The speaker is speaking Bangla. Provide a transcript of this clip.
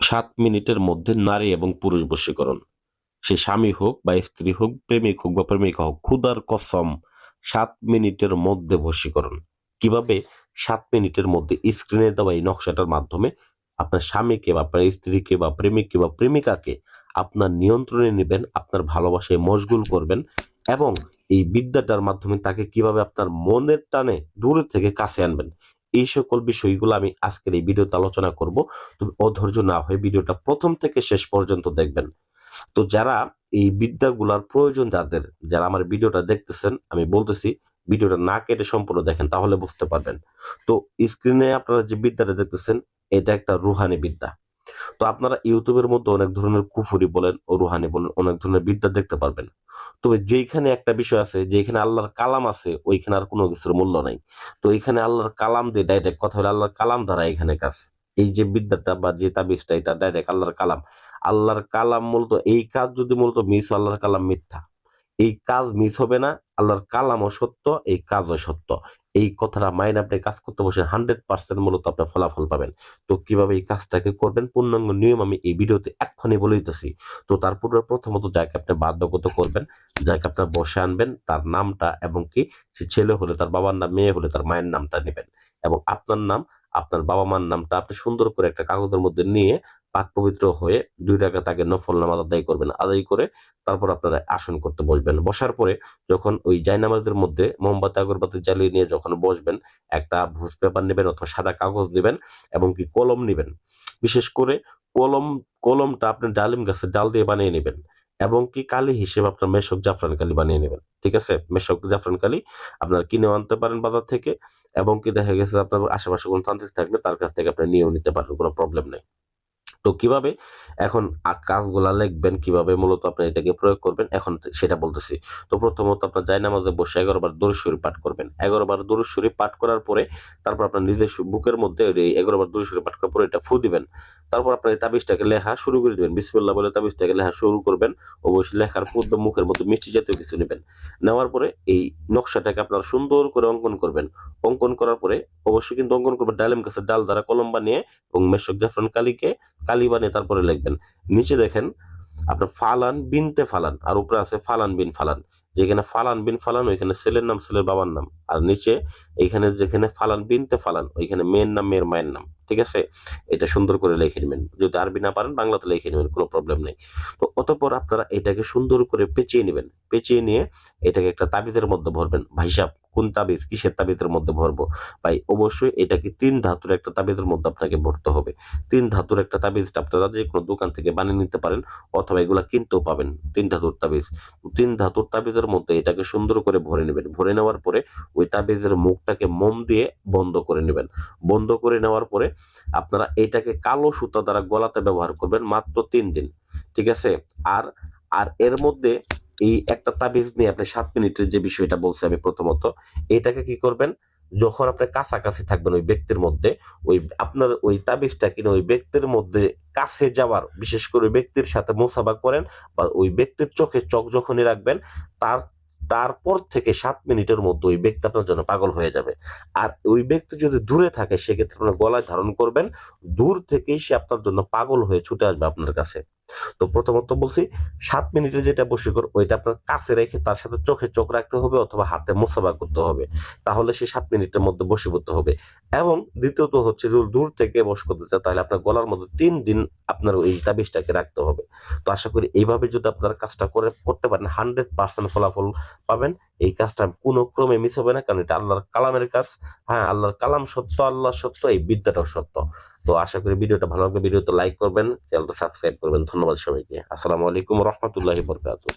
সাত মিনিটের মধ্যে নারী এবং পুরুষ বশীকরণ। সে স্বামী হোক বা স্ত্রী হোক, প্রেমিক হোক বা প্রেমিকা হোক ক্ষুদার কসম সাত মিনিটের মধ্যে বশীকরণ। কীভাবে? সাত মিনিটের মধ্যে স্ক্রিনে দেওয়া এই নকশাটার মাধ্যমে আপনার স্বামীকে বা আপনার স্ত্রীকে বা প্রেমিককে বা প্রেমিকাকে আপনার নিয়ন্ত্রণে নেবেন, আপনার ভালোবাসায় মশগুল করবেন এবং এই বিদ্যাটার মাধ্যমে তাকে কীভাবে আপনার মনের টানে দূরে থেকে কাছে আনবেন এই সকল বিষয়গুলো আমি আজকের এই ভিডিওতে আলোচনা করব। তুমি অধৈর্য না হয়ে ভিডিওটা প্রথম থেকে শেষ পর্যন্ত দেখবেন। তো যারা এই বিদ্যাগুলার প্রয়োজন যাদের, যারা আমার ভিডিওটা দেখতেছেন, আমি বলতেছি ভিডিওটা না কেটে সম্পূর্ণ দেখেন, তাহলে বুঝতে পারবেন। তো স্ক্রিনে আপনারা যে বিদ্যাটা দেখতেছেন, এটা একটা রুহানি বিদ্যা। তো আপনারা ইউটিউবের মধ্যে অনেক ধরনের কুফুরি বলেন, ও রুহানি বলেন, অনেক ধরনের বিদ্যা দেখতে পারবেন। তবে যেইখানে একটা বিষয় আছে যেখানে আল্লাহর কালাম আছে, ওইখানে আর কোনো কিছুর মূল্য নাই। তো এখানে আল্লাহর কালাম দিয়ে ডাইরেক্ট কথা হলো আল্লাহর কালাম দ্বারা এখানে কাজ। এই যে বিদ্যাটা বা যে তাবিজটা, এটা ডাইরেক্ট আল্লাহর কালাম। আল্লাহর কালাম মূলত, এই কাজ যদি মূলত মিস, আল্লাহর কালাম মিথ্যা। এই কাজ মিস হবে না, আল্লাহর কালামও সত্য, এই কাজও সত্য। এই কথাটা মাইন্ড আপনি কাজ করতে বসে হান্ড্রেড পার্সেন্ট মূলত আপনি ফলাফল পাবেন। তো কীভাবে এই কাজটাকে করবেন? পূর্ণাঙ্গ নিয়ম আমি এই ভিডিওতে এক্ষুনি বলে দিতেছি। তো তারপরে প্রথমত যাকে আপনি বাধ্যগত করবেন, যাকে আপনার বসে আনবেন, তার নামটা এবং কি সে ছেলে হলে তার বাবার নাম, মেয়ে হলে তার মায়ের নামটা নেবেন। এবং আপনার নাম, আপনার বাবা মার নামটা আপনি সুন্দর করে একটা কাগজের মধ্যে নিয়ে পাক পবিত্র হয়ে দুই টাকা তাকে নফল নামাজ আদায় করবেন। আদায় করে তারপর আপনারা আসন করতে বসবেন। বসার পরে যখন ওই জায়নামাজের মধ্যে মোমবাতি, আগরবাতি জ্বালিয়ে নিয়ে যখন বসবেন, একটা ভুজ পেপার নেবেন অথবা সাদা কাগজ নেবেন এবং কি কলম নেবেন। বিশেষ করে কলম, কলমটা আপনি ডালিম গাছের ডাল দিয়ে বানিয়ে নেবেন এবং কি কালি হিসেবে আপনার মেশক জাফরান কালি বানিয়ে নেবেন। ঠিক আছে? মেশক জাফরান কালি আপনার কিনেও আনতে পারেন বাজার থেকে এবং কি দেখা গেছে আপনার আশেপাশে কোনো তান্ত্রিক থাকলে তার কাছ থেকে আপনি নিয়েও নিতে পারেন, কোনো প্রবলেম নেই। তো কীভাবে? এখন কাজগুলা লিখবেন কীভাবে? মূলত আপনি এটাকে প্রয়োগ করবেন। এখন সেটা বলতেছি। তো প্রথমত আপনার জায়নামাজে বসে এগারো বার পাঠ করবেন। এগারো বার দরুশ্বরী পাঠ করার পরে তারপর আপনার নিজের বুকের মধ্যে এই এগারো বার দরুশ্বরী পাঠ করার পরে এটা ফু দিবেন। তারপর আপনার এই তাবিজটাকে লেখা শুরু করে দিবেন। বিসমিল্লাহ বলে তাবিজটাকে লেখা শুরু করবেন। অবশ্যই লেখার পূর্বে মুখের মধ্যে মিষ্টি জাতীয় কিছু নেবেন। নেওয়ার পরে এই নকশাটাকে আপনার সুন্দর করে অঙ্কন করবেন। অঙ্কন করার পরে অবশ্যই কিন্তু অঙ্কন করবেন ডালিম গাছের ডাল দ্বারা কলম বানিয়ে এবং মেশক জাফরান কালিকে কালি বানিয়ে তারপরে লিখবেন। নিচে দেখেন, আপনার ফালান বিনতে ফালান, আর উপরে আছে ফালান বিন ফালান। যেখানে ফালান বিন ফালান, ওইখানে ছেলের নাম ছেলের বাবার নাম। আর নিচে এইখানে যেখানে ফালান বিনতে ফালান, ওইখানে মেয়ের নাম, মেয়ের মায়ের নাম। ঠিক আছে? এটা সুন্দর করে লিখে নেবেন। যদি আরবি না পারেন, বাংলাতে লিখে নেবেন, কোনো প্রবলেম নেই। তো অতঃপর আপনারা এটাকে সুন্দর করে পেঁচিয়ে নেবেন। পেঁচিয়ে নিয়ে এটাকে একটা তাবিজের মধ্যে ভরবেন, ভাইসাব। কোন তাবিজ কিসের তাবিজের মধ্যে ভরবো? ভাই, অবশ্যই এটাকে তিন ধাতুর একটা তাবিজের মধ্যে আপনাকে ভরতে হবে। তিন ধাতুর একটা তাবিজটা আপনারা যে কোনো দোকান থেকে বানিয়ে নিতে পারেন অথবা এগুলা কিনতেও পাবেন তিন ধাতুর তাবিজ। তিন ধাতুর তাবিজের মধ্যে এটাকে সুন্দর করে ভরে নেবেন। ভরে নেওয়ার পরে ওই তাবিজের মুখটাকে মোম দিয়ে বন্ধ করে নেবেন। বন্ধ করে নেওয়ার পরে আপনারা এটাকে কালো সুতা দ্বারা গলাতে ব্যবহার করবেন মাত্র তিন দিন। ঠিক আছে? আর আর এর মধ্যে এই একটা তাবিজ নিয়ে আপনি সাত মিনিটের যে বিষয়টা বলছি আমি প্রথমত, এটাকে কি করবেন? যখন আপনি কাছাকাছি থাকবেন ওই ব্যক্তির মধ্যে, ওই আপনার ওই তাবিজটা কিনা ওই ব্যক্তির মধ্যে কাছে যাওয়ার, বিশেষ করে ব্যক্তির সাথে মোসাবা করেন বা ওই ব্যক্তির চোখে চোখ যখনই রাখবেন, তার তারপর থেকে সাত মিনিটের মধ্যে ওই ব্যক্তি আপনার জন্য পাগল হয়ে যাবে। আর ওই ব্যক্তি যদি দূরে থাকে, সেক্ষেত্রে আপনার গলায় ধারণ করবেন, দূর থেকেই সে আপনার জন্য পাগল হয়ে ছুটে আসবে আপনার কাছে। তো প্রথমত বলছি, সাত মিনিটে যেটা বসীকর ওইটা আপনার কাছে রেখে তার সাথে চোখে চোখ রাখতে হবে অথবা হাতে মোসাবা করতে হবে। তাহলে সে সাত মিনিটের মধ্যে বসীভূত হবে। এবং দ্বিতীয়ত হচ্ছে, যদি দূর থেকে বস করতে চায়, তাহলে আপনার গলার মধ্যে তিন দিন আপনার ওই তাবিজটাকে রাখতে হবে। তো আশা করি এইভাবে যদি আপনার কাজটা করে, করতে পারেন, হান্ড্রেড পার্সেন্ট ফলাফল পাবেন। এই কাজটা কোনো ক্রমে মিস হবে না, কারণ এটা আল্লাহর কালামের কাজ। হ্যাঁ আল্লাহর কালাম সত্য, আল্লাহ সত্য, এই বিদ্যাটাও সত্য। তো আশা করি ভিডিওটা ভালো লাগবে। ভিডিওতে লাইক করবেন, চ্যানেলটা সাবস্ক্রাইব করবেন। ধন্যবাদ সবাইকে। আসসালামু আলাইকুম রহমতুল্লাহ বরকাতুহ।